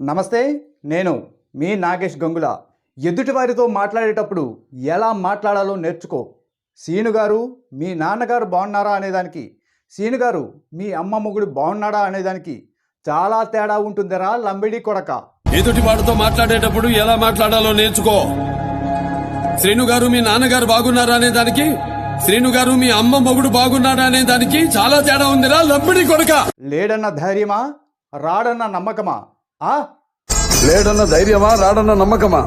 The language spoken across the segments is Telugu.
నమస్తే నేను మీ నాగేష్ గంగుల. ఎదుటివారితో మాట్లాడేటప్పుడు ఎలా మాట్లాడాలో నేర్చుకో. సీను గారు మీ నాన్నగారు బాగున్నారా అనేదానికి. సీను గారు మీ అమ్మ మొగుడు బాగున్నాడా అనేదానికి. చాలా తేడా ఉంటుందిరా లంబిడి కొడక. ఎదుటి వాడితో మాట్లాడేటప్పుడు ఎలా మాట్లాడాలో నేర్చుకో. శ్రీను గారు మీ నాన్నగారు బాగున్నారా అనే దానికి శ్రీను గారు మీ అమ్మ మొగుడు బాగున్నాడా అనే దానికి చాలా తేడా ఉందిరా లంపిడి కొడక. లేడన్న ధైర్యమా? రాడన్న నమ్మకమా? లేడన్న ధైర్యమా రాడన్న నమ్మకమా?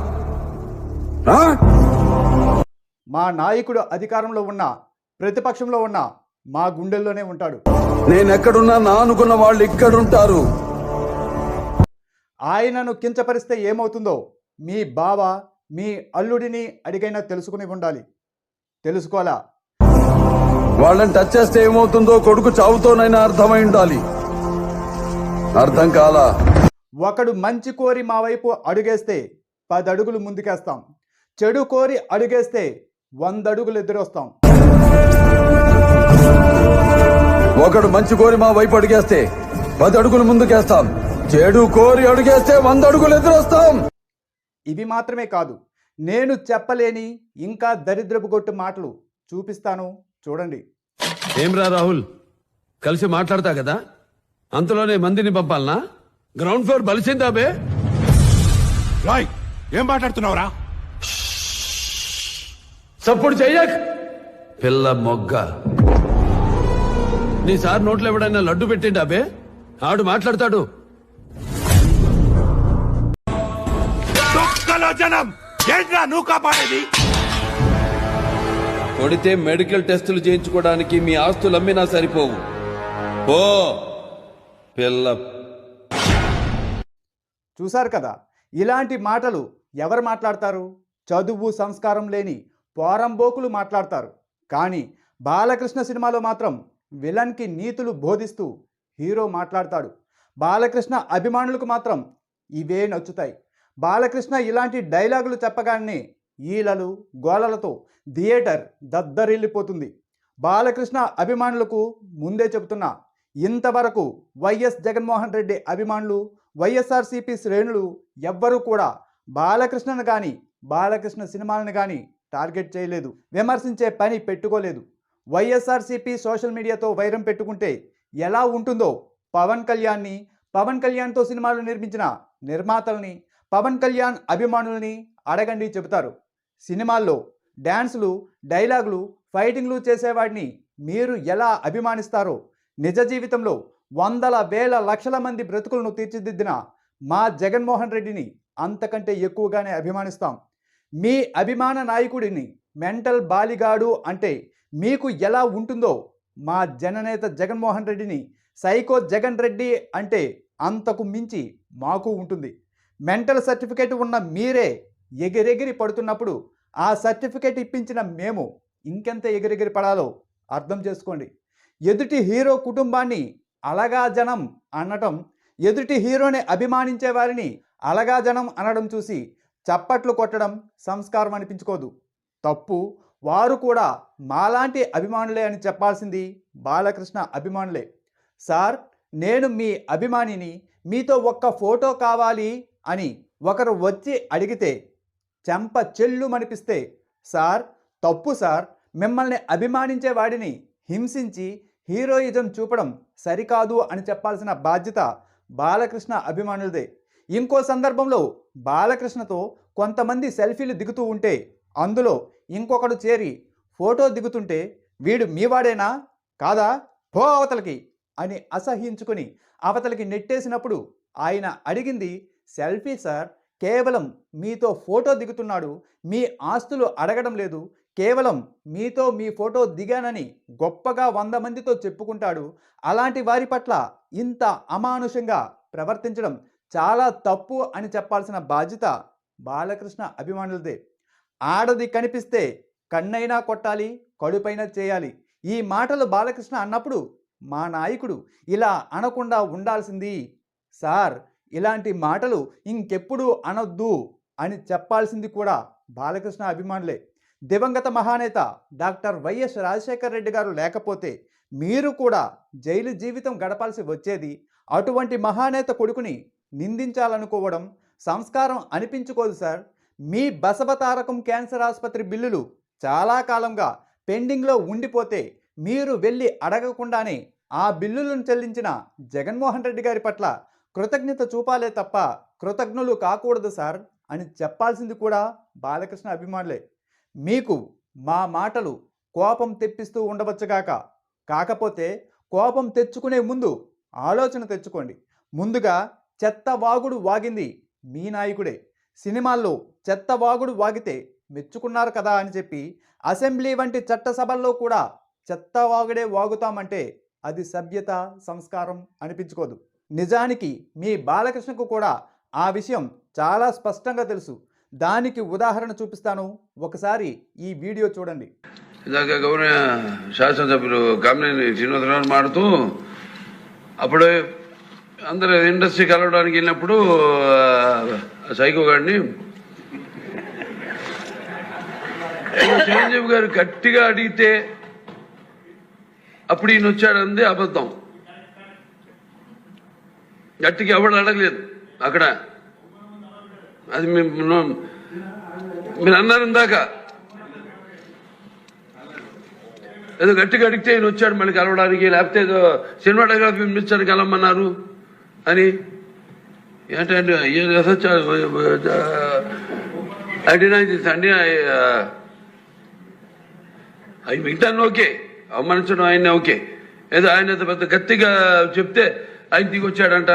మా నాయకుడు అధికారంలో ఉన్న ప్రతిపక్షంలో ఉన్న మా గుండెల్లోనే ఉంటాడు. నేనెక్కడున్నా నా అనుకున్న వాళ్ళు ఇక్కడుంటారు. ఆయనను కించపరిస్తే ఏమవుతుందో మీ బావ మీ అల్లుడిని అడిగైనా తెలుసుకుని ఉండాలి. తెలుసుకోవాలా? వాళ్ళని టచ్ చేస్తే ఏమవుతుందో కొడుకు చావుతోనైనా అర్థమై ఉండాలి. అర్థం కాలా? ఒకడు మంచి కోరి మా వైపు అడుగేస్తే పది అడుగులు ముందుకేస్తాం. చెడు కోరి అడుగేస్తే వంద అడుగులు ఎదురొస్తాం. ఒకడు మంచి కోరి మా వైపు అడిగేస్తే పది అడుగులు ముందుకేస్తాం. చెడు కోరి అడుగేస్తే వంద అడుగులు ఎదురొస్తాం. ఇవి మాత్రమే కాదు నేను చెప్పలేని ఇంకా దరిద్రపు కొట్టు మాటలు చూపిస్తాను. చూడండి. ఏమ్రా రాహుల్ కలిసి మాట్లాడతా కదా? అంతలోనే మందిని పంపాలనా? గ్రౌండ్ ఫ్లోర్ బలిసిందా బే? రాయ్ ఏం మాట్లాడుతున్నావురా? సప్పుడు చెయ్యక్. పిల్ల మొగ్గ. నీ సార్ నోట్లో ఎవడైనా లడ్డు పెట్టిండా బే? ఆడు మాట్లాడతాడు. తొక్కలో జనం. ఏంట్రా నువ్వు కాపాడేది? కొడితే మెడికల్ టెస్టులు చేయించుకోవడానికి మీ ఆస్తులు అమ్మినా సరిపోవు. ఓ పిల్ల చూశారు కదా? ఇలాంటి మాటలు ఎవరు మాట్లాడతారు? చదువు సంస్కారం లేని పోరంబోకులు మాట్లాడతారు. కానీ బాలకృష్ణ సినిమాలో మాత్రం విలన్కి నీతులు బోధిస్తూ హీరో మాట్లాడతాడు. బాలకృష్ణ అభిమానులకు మాత్రం ఇవే నచ్చుతాయి. బాలకృష్ణ ఇలాంటి డైలాగులు చెప్పగానే ఈలలు గోలలతో థియేటర్ దద్దరిల్లిపోతుంది. బాలకృష్ణ అభిమానులకు ముందే చెబుతున్నా ఇంతవరకు వైఎస్ జగన్మోహన్ రెడ్డి అభిమానులు వైఎస్ఆర్సీపీ శ్రేణులు ఎవ్వరూ కూడా బాలకృష్ణను కానీ బాలకృష్ణ సినిమాలను కానీ టార్గెట్ చేయలేదు. విమర్శించే పని పెట్టుకోలేదు. వైఎస్ఆర్సీపీ సోషల్ మీడియాతో వైరం పెట్టుకుంటే ఎలా ఉంటుందో పవన్ కళ్యాణ్ని పవన్ కళ్యాణ్తో సినిమాలు నిర్మించిన నిర్మాతల్ని పవన్ కళ్యాణ్ అభిమానుల్ని అడగండి చెబుతారు. సినిమాల్లో డ్యాన్సులు డైలాగులు ఫైటింగ్లు చేసేవాడిని మీరు ఎలా అభిమానిస్తారో నిజ జీవితంలో వందల వేల లక్షల మంది బ్రతుకులను తీర్చిదిద్దిన మా జగన్మోహన్ రెడ్డిని అంతకంటే ఎక్కువగానే అభిమానిస్తాం. మీ అభిమాన నాయకుడిని మెంటల్ బాలిగాడు అంటే మీకు ఎలా ఉంటుందో మా జననేత జగన్మోహన్ రెడ్డిని సైకో జగన్ రెడ్డి అంటే అంతకు మించి మాకు ఉంటుంది. మెంటల్ సర్టిఫికేట్ ఉన్న మీరే ఎగిరెగిరి పడుతున్నప్పుడు ఆ సర్టిఫికేట్ ఇప్పించిన మేము ఇంకెంత ఎగిరెగిరి పడాలో అర్థం చేసుకోండి. ఎదుటి హీరో కుటుంబాన్ని అలగా జనం అనటం ఎదుటి హీరోని అభిమానించే వారిని అలగా జనం అనడం చూసి చప్పట్లు కొట్టడం సంస్కారం అనిపించుకోదు. తప్పు వారు కూడా మాలాంటి అభిమానులే అని చెప్పాల్సింది బాలకృష్ణ అభిమానులే. సార్ నేను మీ అభిమానిని మీతో ఒక్క ఫోటో కావాలి అని ఒకరు వచ్చి అడిగితే చెంప చెల్లుమనిపిస్తే సార్ తప్పు సార్ మిమ్మల్ని అభిమానించే వాడిని హింసించి హీరోయిజం చూపడం సరికాదు అని చెప్పాల్సిన బాధ్యత బాలకృష్ణ అభిమానులదే. ఇంకో సందర్భంలో బాలకృష్ణతో కొంతమంది సెల్ఫీలు దిగుతూ ఉంటే అందులో ఇంకొకడు చేరి ఫోటో దిగుతుంటే వీడు మీవాడేనా కాదా? పో అవతలకి అని అసహించుకుని అవతలికి నెట్టేసినప్పుడు ఆయన అడిగింది సెల్ఫీ సార్ కేవలం మీతో ఫోటో దిగుతున్నాడు మీ ఆస్తులు అడగడం లేదు కేవలం మీతో మీ ఫోటో దిగానని గొప్పగా వంద మందితో చెప్పుకుంటాడు. అలాంటి వారి పట్ల ఇంత అమానుషంగా ప్రవర్తించడం చాలా తప్పు అని చెప్పాల్సిన బాధ్యత బాలకృష్ణ అభిమానులదే. ఆడది కనిపిస్తే కన్నైనా కొట్టాలి కడుపైనా చేయాలి. ఈ మాటలు బాలకృష్ణ అన్నప్పుడు మా నాయకుడు ఇలా అనకుండా ఉండాల్సింది. సార్ ఇలాంటి మాటలు ఇంకెప్పుడు అనొద్దు అని చెప్పాల్సింది కూడా బాలకృష్ణ అభిమానులే. దివంగత మహానేత డాక్టర్ వైఎస్ రాజశేఖర్ రెడ్డి గారు లేకపోతే మీరు కూడా జైలు జీవితం గడపాల్సి వచ్చేది అటువంటి మహానేత కొడుకుని నిందించాలనుకోవడం సంస్కారం అనిపించుకోదు సార్. మీ బసవతారకం క్యాన్సర్ ఆసుపత్రి బిల్లులు చాలా కాలంగా పెండింగ్లో ఉండిపోతే మీరు వెళ్ళి అడగకుండానే ఆ బిల్లులను చెల్లించిన జగన్మోహన్ రెడ్డి గారి పట్ల కృతజ్ఞత చూపాలే తప్ప కృతజ్ఞులు కాకూడదు సార్ అని చెప్పాల్సింది కూడా బాలకృష్ణ అభిమానులే. మీకు మా మాటలు కోపం తెప్పిస్తూ ఉండవచ్చుగాక. కాకపోతే కోపం తెచ్చుకునే ముందు ఆలోచన తెచ్చుకోండి. ముందుగా చెత్త వాగుడు వాగింది మీ నాయకుడే. సినిమాల్లో చెత్త వాగుడు వాగితే మెచ్చుకున్నారు కదా అని చెప్పి అసెంబ్లీ వంటి చట్టసభల్లో కూడా చెత్త వాగుడే వాగుతామంటే అది సభ్యత సంస్కారం అనిపించుకోదు. నిజానికి మీ బాలకృష్ణకు కూడా ఆ విషయం చాలా స్పష్టంగా తెలుసు. దానికి ఉదాహరణ చూపిస్తాను. ఒకసారి ఈ వీడియో చూడండి. ఇందాక గౌరవ శాసనసభ్యులు కామినేని శ్రీనివాసరావు మాడుతూ అప్పుడే అందరు ఇండస్ట్రీ కలవడానికి వెళ్ళినప్పుడు సైకో గారిని చిరంజీవి గారు గట్టిగా అడిగితే అప్పుడు ఈయన వచ్చాడంది అబద్ధం. గట్టిగా ఎవడు అడగలేదు అక్కడ. అది మేము మీరు అన్నారు ఇందాక. ఏదో గట్టిగా అడిగితే ఈయన వచ్చాడు మళ్ళీ కలవడానికి లేకపోతే ఏదో సినిమాటోగ్రఫీ మినిస్టర్ కలవమన్నారు అని. ఏంటంటే అడినా అండి అవి వింటాను ఓకే. అవమానించడం ఆయన ఓకే. ఏదో ఆయన పెద్ద గట్టిగా చెప్తే ఆయన దిగి వచ్చాడంట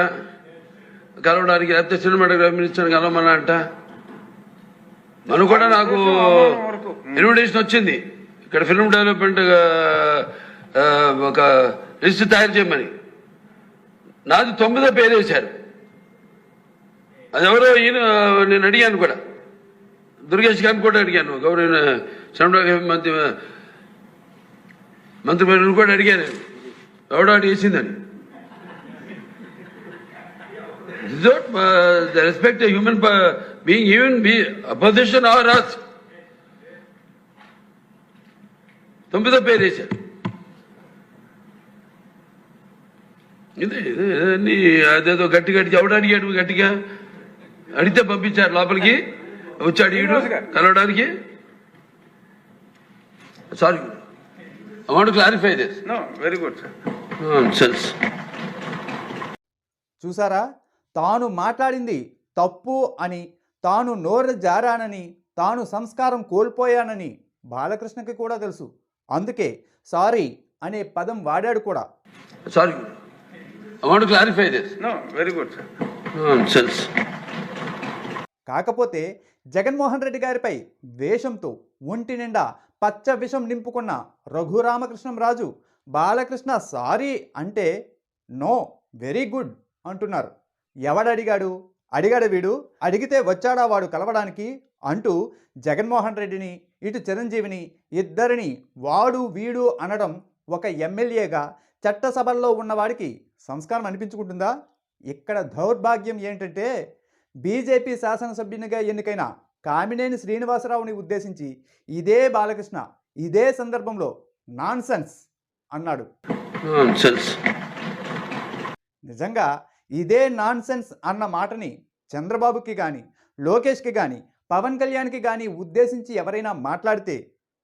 కలవడానికి లేకపోతే సినిమాటోగ్రఫీ మినిస్టర్ కలవమన్నా అంట. మనం కూడా నాకు ఇన్విటేషన్ వచ్చింది. ఇక్కడ ఫిల్మ్ డెవలప్మెంట్ ఒక లిస్ట్ తయారు చేయమని. నాది తొమ్మిదో పేరు వేశారు. అది ఎవరో ఈయన నేను అడిగాను కూడా. దుర్గేష్ గారిని కూడా అడిగాను. గౌరవ సినిమాటోగ్రఫీ మంత్రి మంత్రి కూడా అడిగాను. ఎవడో అడిగేసిందని respect human being even be opposition or us తొమ్మిదో పేరు వేశారు ఇదే ఇదే అన్ని అదేదో గట్టి గట్టి ఎవడు అడిగాడు గట్టిగా అడిగితే పంపించారు లోపలికి వచ్చాడు ఈడు కలవడానికి sorry I want clarify this No, very good, sir. Sense చూసారా? తాను మాట్లాడింది తప్పు అని తాను నోరు జారానని తాను సంస్కారం కోల్పోయానని బాలకృష్ణకి కూడా తెలుసు. అందుకే సారీ అనే పదం వాడాడు కూడా. Sorry clarify this No, very good, sir. Sense కాకపోతే జగన్మోహన్ రెడ్డి గారిపై వేషంతో ఒంటి నిండా పచ్చ విషం నింపుకున్న రఘురామకృష్ణం రాజు బాలకృష్ణ సారీ అంటే నో వెరీ గుడ్ అంటున్నారు. ఎవడడిగాడు? అడిగాడు వీడు. అడిగితే వచ్చాడా వాడు కలవడానికి? అంటూ జగన్మోహన్ రెడ్డిని ఇటు చిరంజీవిని ఇద్దరిని వాడు వీడు అనడం ఒక ఎమ్మెల్యేగా చట్టసభల్లో ఉన్నవాడికి సంస్కారం అనిపించుకుంటుందా? ఇక్కడ దౌర్భాగ్యం ఏంటంటే బీజేపీ శాసనసభ్యునిగా ఎన్నికైన కామినేని శ్రీనివాసరావుని ఉద్దేశించి ఇదే బాలకృష్ణ ఇదే సందర్భంలో నాన్సెన్స్ అన్నాడు. నిజంగా ఇదే నాన్సెన్స్ అన్న మాటని చంద్రబాబుకి కానీ లోకేష్కి కానీ పవన్ కళ్యాణ్కి కానీ ఉద్దేశించి ఎవరైనా మాట్లాడితే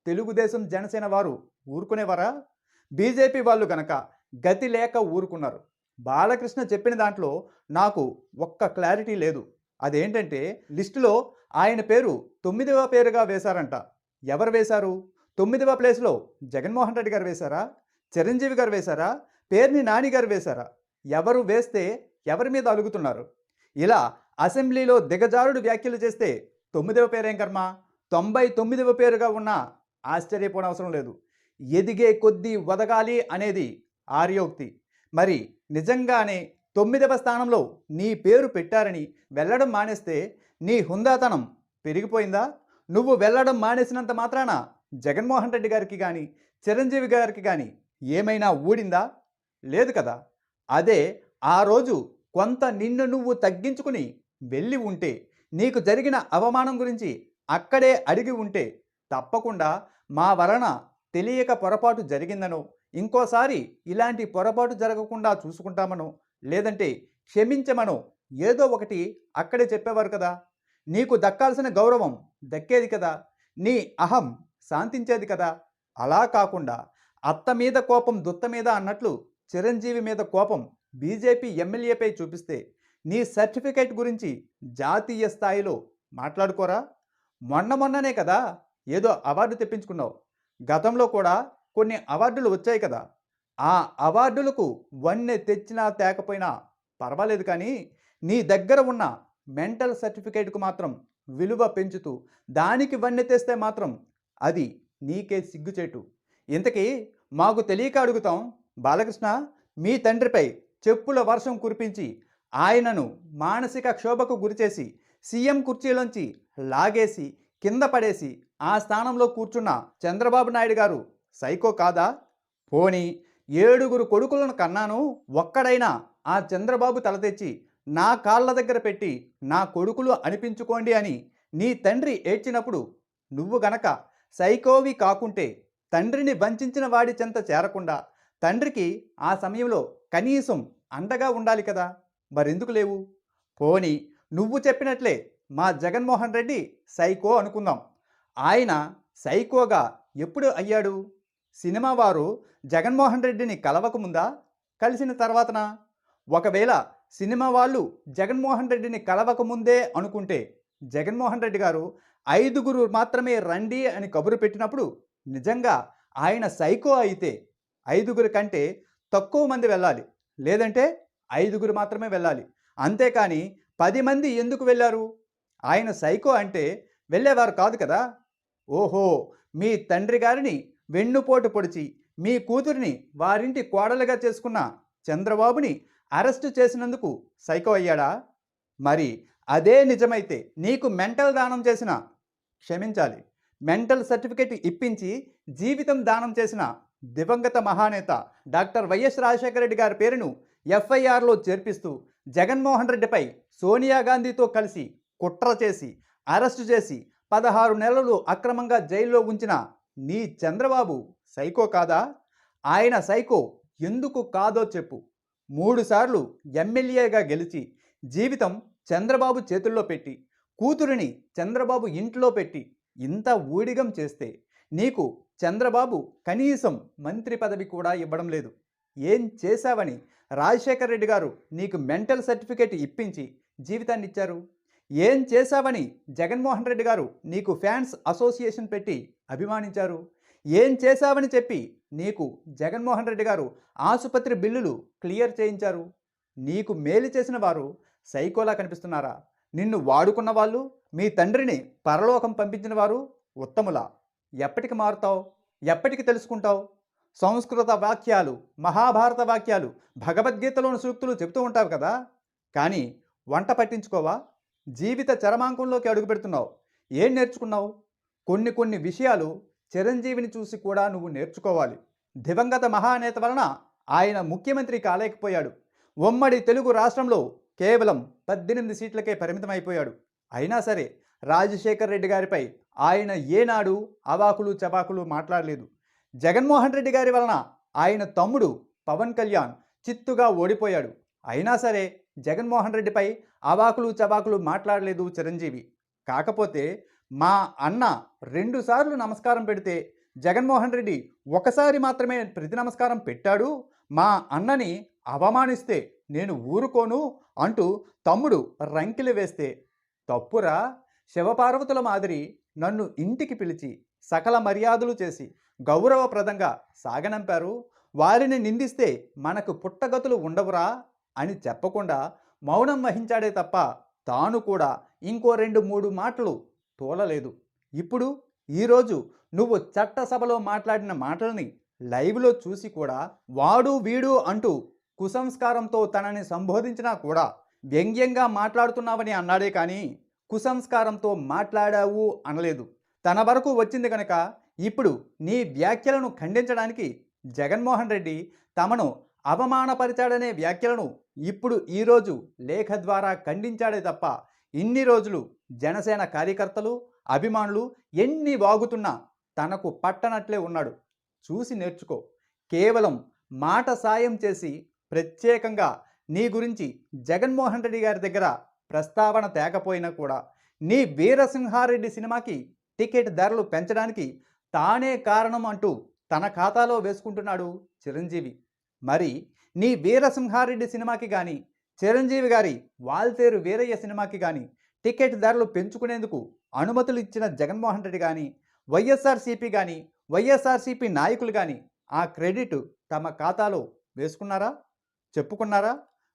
తెలుగుదేశం జనసేన వారు ఊరుకునేవారా? బీజేపీ వాళ్ళు గనక గతి లేక ఊరుకున్నారు. బాలకృష్ణ చెప్పిన దాంట్లో నాకు ఒక్క క్లారిటీ లేదు. అదేంటంటే లిస్టులో ఆయన పేరు తొమ్మిదవ పేరుగా వేశారంట. ఎవరు వేశారు? తొమ్మిదవ ప్లేస్లో జగన్మోహన్ రెడ్డి గారు వేశారా? చిరంజీవి గారు వేశారా? పేరుని నాని గారు వేశారా? ఎవరు వేస్తే ఎవరి మీద అలుగుతున్నారు? ఇలా అసెంబ్లీలో దిగజారుడు వ్యాఖ్యలు చేస్తే తొమ్మిదవ పేరేం కర్మ? తొంభై తొమ్మిదవ పేరుగా ఉన్న ఆశ్చర్యపోనవసరం లేదు. ఎదిగే కొద్దీ వదగాలి అనేది ఆర్యోక్తి. మరి నిజంగానే తొమ్మిదవ స్థానంలో నీ పేరు పెట్టారని వెళ్ళడం మానేస్తే నీ హుందాతనం పెరిగిపోయిందా? నువ్వు వెళ్ళడం మానేసినంత మాత్రాన జగన్మోహన్ రెడ్డి గారికి కానీ చిరంజీవి గారికి కానీ ఏమైనా ఊడిందా? లేదు కదా. అదే ఆ రోజు కొంత నిన్ను నువ్వు తగ్గించుకుని వెళ్ళి ఉంటే నీకు జరిగిన అవమానం గురించి అక్కడే అడిగి ఉంటే తప్పకుండా మా వలన తెలియక పొరపాటు జరిగిందనో ఇంకోసారి ఇలాంటి పొరపాటు జరగకుండా చూసుకుంటామనో లేదంటే క్షమించమనో ఏదో ఒకటి అక్కడే చెప్పేవారు కదా. నీకు దక్కాల్సిన గౌరవం దక్కేది కదా. నీ అహం శాంతించేది కదా. అలా కాకుండా అత్త మీద కోపం దుత్త మీద అన్నట్లు చిరంజీవి మీద కోపం బీజేపీ ఎమ్మెల్యేపై చూపిస్తే నీ సర్టిఫికేట్ గురించి జాతీయ స్థాయిలో మాట్లాడుకోరా? మొన్న మొన్ననే కదా ఏదో అవార్డు తెప్పించుకున్నావు. గతంలో కూడా కొన్ని అవార్డులు వచ్చాయి కదా. ఆ అవార్డులకు వన్నె తెచ్చినా తేకపోయినా పర్వాలేదు కానీ నీ దగ్గర ఉన్న మెంటల్ సర్టిఫికేట్కు మాత్రం విలువ పెంచుతూ దానికి వన్నె తెస్తే మాత్రం అది నీకే సిగ్గుచేటు. ఇంతకీ మాకు తెలియక అడుగుతాం బాలకృష్ణ మీ తండ్రిపై చెప్పుల వర్షం కురిపించి ఆయనను మానసిక క్షోభకు గురిచేసి సీఎం కుర్చీలోంచి లాగేసి కింద పడేసి ఆ స్థానంలో కూర్చున్న చంద్రబాబు నాయుడు గారు సైకో కాదా? పోని ఏడుగురు కొడుకులను కన్నాను ఒక్కడైనా ఆ చంద్రబాబు తల తెచ్చి నా కాళ్ళ దగ్గర పెట్టి నా కొడుకులు అనిపించుకోండి అని నీ తండ్రి ఏడ్చినప్పుడు నువ్వు గనక సైకోవి కాకుంటే తండ్రిని వంచిన వాడి చెంత చేరకుండా తండ్రికి ఆ సమయంలో కనీసం అండగా ఉండాలి కదా. మరెందుకు లేవు? పోని నువ్వు చెప్పినట్లే మా జగన్మోహన్ రెడ్డి సైకో అనుకుందాం. ఆయన సైకోగా ఎప్పుడు అయ్యాడు? సినిమా వారు జగన్మోహన్ రెడ్డిని కలవకముందా కలిసిన తర్వాతనా? ఒకవేళ సినిమా వాళ్ళు జగన్మోహన్ రెడ్డిని కలవకముందే అనుకుంటే జగన్మోహన్ రెడ్డి గారు ఐదుగురు మాత్రమే రండి అని కబురు పెట్టినప్పుడు నిజంగా ఆయన సైకో అయితే ఐదుగురు కంటే తక్కువ మంది వెళ్ళాలి. లేదంటే ఐదుగురు మాత్రమే వెళ్ళాలి. అంతేకాని పది మంది ఎందుకు వెళ్ళారు? ఆయన సైకో అంటే వెళ్ళేవారు కాదు కదా. ఓహో! మీ తండ్రి గారిని వెన్నుపోటు పొడిచి మీ కూతురిని వారింటి కోడలుగా చేసుకున్న చంద్రబాబుని అరెస్టు చేసినందుకు సైకో అయ్యాడా? మరి అదే నిజమైతే నీకు మెంటల్ దానం చేసిన క్షమించాలి మెంటల్ సర్టిఫికెట్ ఇప్పించి జీవితం దానం చేసిన దివంగత మహానేత డాక్టర్ వైఎస్ రాజశేఖర రెడ్డి గారి పేరును ఎఫ్ఐఆర్లో చేర్పిస్తూ జగన్మోహన్ రెడ్డిపై సోనియా గాంధీతో కలిసి కుట్ర చేసి అరెస్టు చేసి పదహారు నెలలు అక్రమంగా జైల్లో ఉంచిన నీ చంద్రబాబు సైకో కాదా? ఆయన సైకో ఎందుకు కాదో చెప్పు. మూడుసార్లు ఎమ్మెల్యేగా గెలిచి జీవితం చంద్రబాబు చేతుల్లో పెట్టి కూతురిని చంద్రబాబు ఇంట్లో పెట్టి ఇంత ఊడిగం చేస్తే నీకు చంద్రబాబు కనీసం మంత్రి పదవి కూడా ఇవ్వడం లేదు. ఏం చేశావని రాజశేఖర్ రెడ్డి గారు నీకు మెంటల్ సర్టిఫికేట్ ఇప్పించి జీవితాన్ని ఇచ్చారు. ఏం చేశావని జగన్మోహన్ రెడ్డి గారు నీకు ఫ్యాన్స్ అసోసియేషన్ పెట్టి అభిమానించారు. ఏం చేశావని చెప్పి నీకు జగన్మోహన్ రెడ్డి గారు ఆసుపత్రి బిల్లులు క్లియర్ చేయించారు. నీకు మేలు చేసిన వారు సైకోలా కనిపిస్తున్నారా? నిన్ను వాడుకున్న వాళ్ళు మీ తండ్రిని పరలోకం పంపించిన వారు ఉత్తములా? ఎప్పటికి మారుతావు? ఎప్పటికి తెలుసుకుంటావు? సంస్కృత వాక్యాలు మహాభారత వాక్యాలు భగవద్గీతలోని సూక్తులు చెబుతూ ఉంటావు కదా? కానీ వంట పట్టించుకోవా? జీవిత చరమాంకంలోకి అడుగుపెడుతున్నావు ఏం నేర్చుకున్నావు? కొన్ని కొన్ని విషయాలు చిరంజీవిని చూసి కూడా నువ్వు నేర్చుకోవాలి. దివంగత మహానేత వలన ఆయన ముఖ్యమంత్రి కాలేకపోయాడు. ఉమ్మడి తెలుగు రాష్ట్రంలో కేవలం పద్దెనిమిది సీట్లకే పరిమితమైపోయాడు. అయినా సరే రాజశేఖర్ రెడ్డి గారిపై ఆయన ఏనాడు అవాకులు చవాకులు మాట్లాడలేదు. జగన్మోహన్ రెడ్డి గారి వలన ఆయన తమ్ముడు పవన్ కళ్యాణ్ చిత్తుగా ఓడిపోయాడు. అయినా సరే జగన్మోహన్ రెడ్డిపై అవాకులు చవాకులు మాట్లాడలేదు చిరంజీవి. కాకపోతే మా అన్న రెండుసార్లు నమస్కారం పెడితే జగన్మోహన్ రెడ్డి ఒకసారి మాత్రమే ప్రతి నమస్కారం పెట్టాడు. మా అన్నని అవమానిస్తే నేను ఊరుకోను అంటూ తమ్ముడు రంకిలు వేస్తే తప్పురా? శివపార్వతుల మాదిరి నన్ను ఇంటికి పిలిచి సకల మర్యాదలు చేసి గౌరవప్రదంగా సాగనంపారు. వారిని నిందిస్తే మనకు పుట్టగతులు ఉండవురా అని చెప్పకుండా మౌనం వహించాడే తప్ప తాను కూడా ఇంకో రెండు మూడు మాటలు తోలలేదు. ఇప్పుడు ఈరోజు నువ్వు చట్టసభలో మాట్లాడిన మాటల్ని లైవ్లో చూసి కూడా వాడు వీడు అంటూ కుసంస్కారంతో తనని సంబోధించినా కూడా వ్యంగ్యంగా మాట్లాడుతున్నావని అన్నాడే కానీ కుసంస్కారంతో మాట్లాడావు అనలేదు. తన వరకు వచ్చింది కనుక ఇప్పుడు నీ వ్యాఖ్యలను ఖండించడానికి జగన్మోహన్ రెడ్డి తమను అవమానపరిచాడనే వ్యాఖ్యలను ఇప్పుడు ఈరోజు లేఖ ద్వారా ఖండించాడే తప్ప ఇన్ని రోజులు జనసేన కార్యకర్తలు అభిమానులు ఎన్ని వాగుతున్నా తనకు పట్టనట్లే ఉన్నాడు. చూసి నేర్చుకో. కేవలం మాట సాయం చేసి ప్రత్యేకంగా నీ గురించి జగన్మోహన్ రెడ్డి గారి దగ్గర ప్రస్తావన తేకపోయినా కూడా నీ వీరసింహారెడ్డి సినిమాకి టికెట్ ధరలు పెంచడానికి తానే కారణం అంటూ తన ఖాతాలో వేసుకుంటున్నాడు చిరంజీవి. మరి నీ వీరసింహారెడ్డి సినిమాకి కానీ చిరంజీవి గారి వాల్తేరు వీరయ్య సినిమాకి కానీ టికెట్ ధరలు పెంచుకునేందుకు అనుమతులు ఇచ్చిన జగన్మోహన్ రెడ్డి కానీ వైఎస్ఆర్సీపీ కానీ వైఎస్ఆర్సీపీ నాయకులు కానీ ఆ క్రెడిట్ తమ ఖాతాలో వేసుకున్నారా? చెప్పుకున్నారా?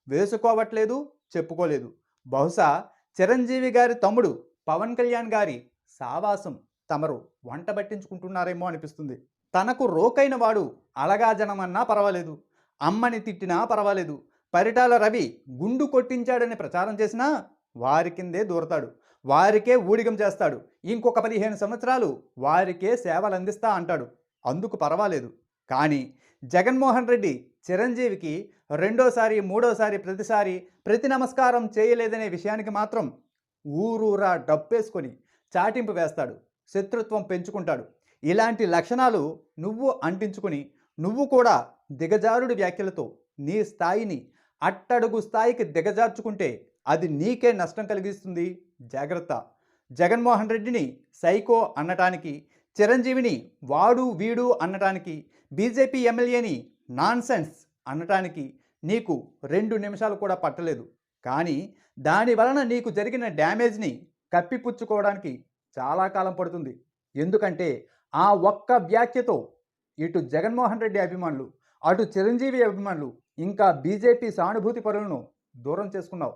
వేసుకోవట్లేదు చెప్పుకోలేదు. బహుశా చిరంజీవి గారి తమ్ముడు పవన్ కళ్యాణ్ గారి సావాసం తమరు వంట పట్టించుకుంటున్నారేమో అనిపిస్తుంది. తనకు రోకైన వాడు అలగా జనమన్నా పర్వాలేదు. అమ్మని తిట్టినా పర్వాలేదు. పరిటాల రవి గుండు కొట్టించాడని ప్రచారం చేసినా వారి కిందే దూరతాడు. వారికే ఊడిగం చేస్తాడు. ఇంకొక పదిహేను సంవత్సరాలు వారికే సేవలు అందిస్తా అంటాడు. అందుకు పర్వాలేదు. కానీ జగన్మోహన్ రెడ్డి చిరంజీవికి రెండోసారి మూడోసారి ప్రతిసారి ప్రతి నమస్కారం చేయలేదనే విషయానికి మాత్రం ఊరూరా డప్పేసుకొని చాటింపు వేస్తాడు శత్రుత్వం పెంచుకుంటాడు. ఇలాంటి లక్షణాలు నువ్వు అంటించుకుని నువ్వు కూడా దిగజారుడి వ్యాఖ్యలతో నీ స్థాయిని అట్టడుగు స్థాయికి దిగజార్చుకుంటే అది నీకే నష్టం కలిగిస్తుంది. జాగ్రత్త. జగన్మోహన్ రెడ్డిని సైకో అనటానికి చిరంజీవిని వాడు వీడు అనటానికి బీజేపీ ఎమ్మెల్యేని నాన్సెన్స్ అనటానికి నీకు రెండు నిమిషాలు కూడా పట్టలేదు. కానీ దాని వలన నీకు జరిగిన డ్యామేజ్ని కప్పిపుచ్చుకోవడానికి చాలా కాలం పడుతుంది. ఎందుకంటే ఆ ఒక్క వ్యాఖ్యతో ఇటు జగన్మోహన్ రెడ్డి అభిమానులు అటు చిరంజీవి అభిమానులు ఇంకా బీజేపీ సానుభూతి పరులను దూరం చేసుకున్నావు.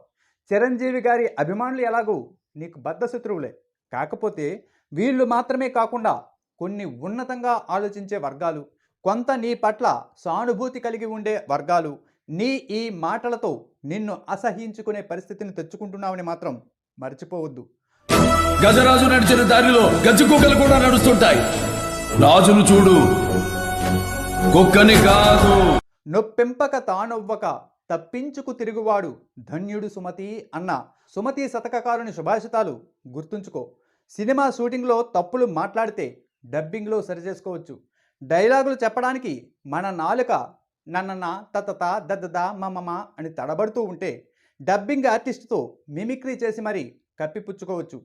చిరంజీవి గారి అభిమానులు ఎలాగూ నీకు బద్ధశత్రువులే కాకపోతే వీళ్ళు మాత్రమే కాకుండా కొన్ని ఉన్నతంగా ఆలోచించే వర్గాలు కొంత నీ పట్ల సానుభూతి కలిగి ఉండే వర్గాలు నీ ఈ మాటలతో నిన్ను అసహించుకునే పరిస్థితిని తెచ్చుకుంటున్నావని మాత్రం మర్చిపోవద్దు. గజరాజు నడిచిన దారిలో గజ్జి కుక్కలు కూడా నడుస్తుంటాయి. రాజును చూడు. కుక్కని కాదు. నొప్పెంపక తానొవ్వక తప్పించుకు తిరుగువాడు ధన్యుడు సుమతి అన్న సుమతి శతకకారుని సుభాషితాలు గుర్తుంచుకో. సినిమా షూటింగ్లో తప్పులు మాట్లాడితే డబ్బింగ్లో సరిచేసుకోవచ్చు. డైలాగులు చెప్పడానికి మన నాలుక నన్నన్న తతత దద్దద మమమ అని తడబడుతూ ఉంటే డబ్బింగ్ ఆర్టిస్ట్తో మిమిక్రీ చేసి మరీ కప్పిపుచ్చుకోవచ్చు.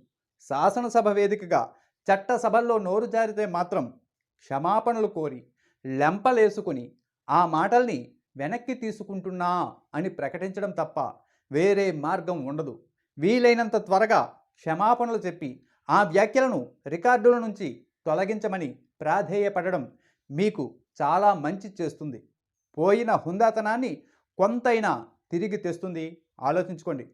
శాసనసభ వేదికగా చట్టసభల్లో నోరు జారితే మాత్రం క్షమాపణలు కోరి లెంపలేసుకుని ఆ మాటల్ని వెనక్కి తీసుకుంటున్నా అని ప్రకటించడం తప్ప వేరే మార్గం ఉండదు. వీలైనంత త్వరగా క్షమాపణలు చెప్పి ఆ వ్యాఖ్యలను రికార్డుల నుంచి తొలగించమని ప్రాధేయపడడం మీకు చాలా మంచి చేస్తుంది. పోయిన హుందాతనాన్ని కొంతైనా తిరిగి తెస్తుంది. ఆలోచించుకోండి.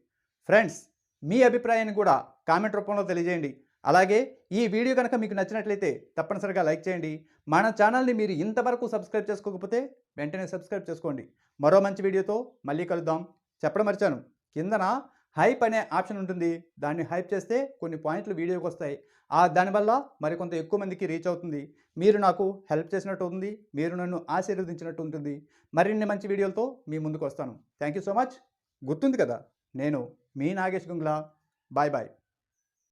ఫ్రెండ్స్ మీ అభిప్రాయాన్ని కూడా కామెంట్ రూపంలో తెలియజేయండి. అలాగే ఈ వీడియో కనుక మీకు నచ్చినట్లయితే తప్పనిసరిగా లైక్ చేయండి. మన ఛానల్ని మీరు ఇంతవరకు సబ్స్క్రైబ్ చేసుకోకపోతే వెంటనే సబ్స్క్రైబ్ చేసుకోండి. మరో మంచి వీడియోతో మళ్ళీ కలుద్దాం. చెప్పడం మర్చాను. కిందన హైప్ అనే ఆప్షన్ ఉంటుంది. దాన్ని హైప్ చేస్తే కొన్ని పాయింట్లు వీడియోకి వస్తాయి. ఆ దానివల్ల మరికొంత ఎక్కువ మందికి రీచ్ అవుతుంది. మీరు నాకు హెల్ప్ చేసినట్టు ఉంది. మీరు నన్ను ఆశీర్వదించినట్టు ఉంటుంది. మరిన్ని మంచి వీడియోలతో మీ ముందుకు వస్తాను. థ్యాంక్ యూ సో మచ్ గుర్తుంది కదా? నేను మీ నాగేష్ గుంగ్లా. Bye bye